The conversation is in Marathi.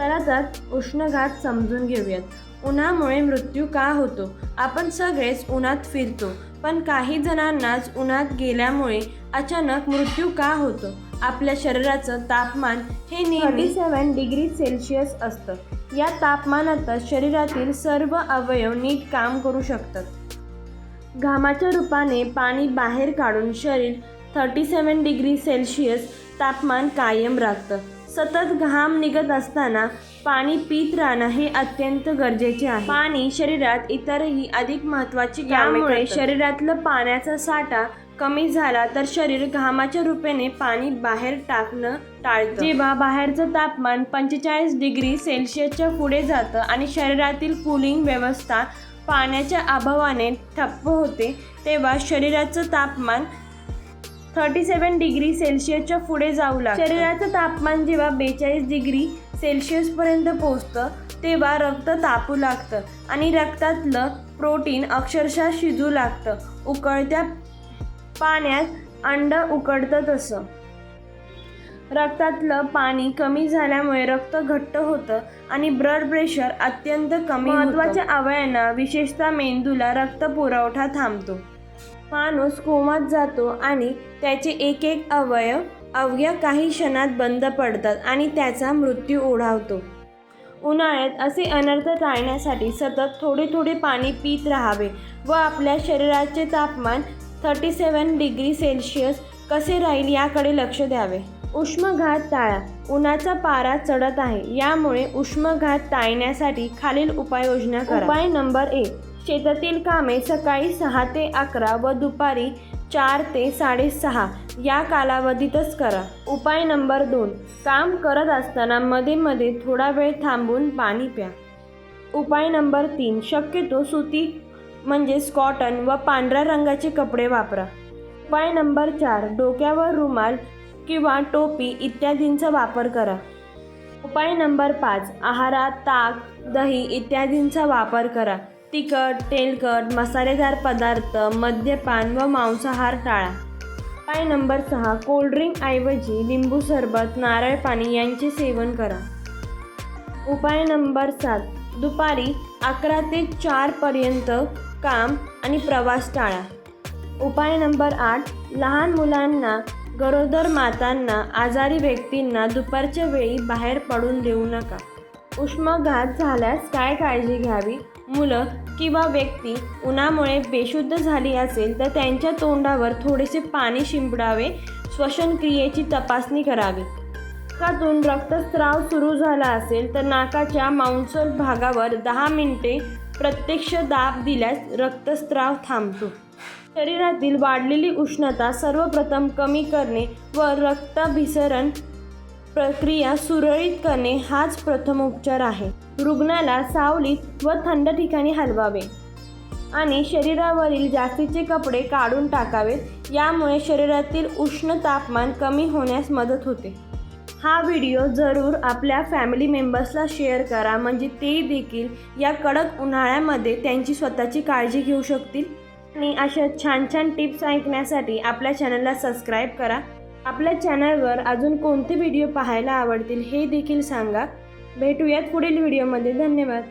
चला तर उष्णघात समजून घेऊयात. उन्हामुळे मृत्यू का होतो? आपण सगळेच उन्हात फिरतो पण काही जणांनाच उन्हात गेल्यामुळे अचानक मृत्यू का होतो? आपल्या शरीराचं तापमान हे नेहमी सेवन डिग्री सेल्सिअस असतं. या तापमानातच शरीरातील सर्व अवयव नीट काम करू शकतात. घामाच्या रूपाने पाणी बाहेर काढून शरीर थर्टी सेवन डिग्री सेल्शियस तापमान कायम राखतं. सतत घाम निघत असताना पाणी पित राहणं हे अत्यंत गरजेचे आहे. पाणी शरीरात इतरही अधिक महत्त्वाची त्यामुळे शरीरातलं पाण्याचा साठा कमी झाला तर शरीर घामाच्या रूपाने पाणी बाहेर टाकणं टाळतं. जेव्हा बाहेरचं तापमान पंचेचाळीस डिग्री सेल्सिअसच्या पुढे जातं आणि शरीरातील कूलिंग व्यवस्था पाण्याच्या अभावाने ठप्प होते तेव्हा शरीराचं तापमान थर्टी सेवन डिग्री सेल्सिअसच्या पुढे जाऊ लागतं. शरीराचं तापमान जेव्हा बेचाळीस डिग्री सेल्सिअसपर्यंत पोहोचतं तेव्हा रक्त तापू लागतं आणि रक्तातलं प्रोटीन अक्षरशः शिजू लागतं. उकळत्या पाण्यात अंड उकडतं तसं. रक्तातलं पाणी कमी झाल्यामुळे रक्त घट्ट होतं आणि ब्लड प्रेशर अत्यंत कमी महत्त्वाच्या अवयांना विशेषतः मेंदूला रक्त पुरवठा थांबतो. माणूस कोमात जातो आणि त्याचे एक एक अवयव अवघ्या काही क्षणात बंद पडतात आणि त्याचा मृत्यू ओढावतो. उन्हाळ्यात असे अनर्थ टाळण्यासाठी सतत थोडे थोडे पाणी पित राहावे व आपल्या शरीराचे तापमान थर्टी सेवन डिग्री सेल्शियस कसे राहील याकडे लक्ष द्यावे. उष्मघात टाळा. उन्हाचा पारा चढत आहे. यामुळे उष्मघात टाळण्यासाठी खालील उपाययोजना करा. उपाय नंबर एक. शेतातील कामे सकाळी सहा ते अकरा व दुपारी चार ते साडेसहा या कालावधीतच करा. उपाय नंबर दोन. काम करत असताना मध्ये मध्ये थोडा वेळ थांबून पाणी प्या. उपाय नंबर तीन. शक्यतो सुती म्हणजेच कॉटन व पांढऱ्या रंगाचे कपडे वापरा. उपाय नंबर चार. डोक्यावर रुमाल किंवा टोपी इत्यादींचा वापर करा. उपाय नंबर पाच. आहारात ताक दही इत्यादींचा वापर करा. तिखट तेलकट मसालेदार पदार्थ मद्यपान व मांसाहार टाळा. उपाय नंबर सहा कोल्ड्रिंकऐवजी लिंबू सरबत नारळ पाणी यांचे सेवन करा. उपाय नंबर सात दुपारी अकरा ते चारपर्यंत काम आणि प्रवास टाळा. उपाय नंबर आठ लहान मुलांना गरोदर मातांना आजारी व्यक्तींना दुपारच्या वेळी बाहेर पडून देऊ नका. उष्माघात झाल्यास काय काळजी घ्यावी? मुलं किंवा व्यक्ती उन्हामुळे बेशुद्ध झाली असेल तर त्यांच्या तोंडावर थोडेसे पाणी शिंपडावे श्वसनक्रियेची तपासणी करावी. नाकातून रक्तस्राव सुरू झाला असेल तर नाकाच्या मांसल भागावर दहा मिनिटे प्रत्यक्ष दाब दिल्यास रक्तस्राव थांबतो. शरीरातील वाढलेली उष्णता सर्वप्रथम कमी करणे व रक्ताभिसरण प्रक्रिया सुरळीत करणे हाच प्रथम उपचार आहे. रुग्णाला सावलीत व थंड ठिकाणी हलवावे आणि शरीरावरील जास्तीचे कपडे काढून टाकावेत यामुळे शरीरातील उष्ण तापमान कमी होण्यास मदत होते. हा व्हिडिओ जरूर आपल्या फॅमिली मेंबर्सला शेअर करा म्हणजे ते देखील या कडक उन्हाळ्यामध्ये त्यांची स्वतःची काळजी घेऊ शकतील. आणि अशा छान छान टिप्स ऐकण्यासाठी आपल्या चॅनलला सबस्क्राईब करा. आपल्या चॅनलवर अजून कोणते व्हिडिओ पाहायला आवडतील हे देखील सांगा. भेटूयात पुढील व्हिडिओमध्ये. धन्यवाद.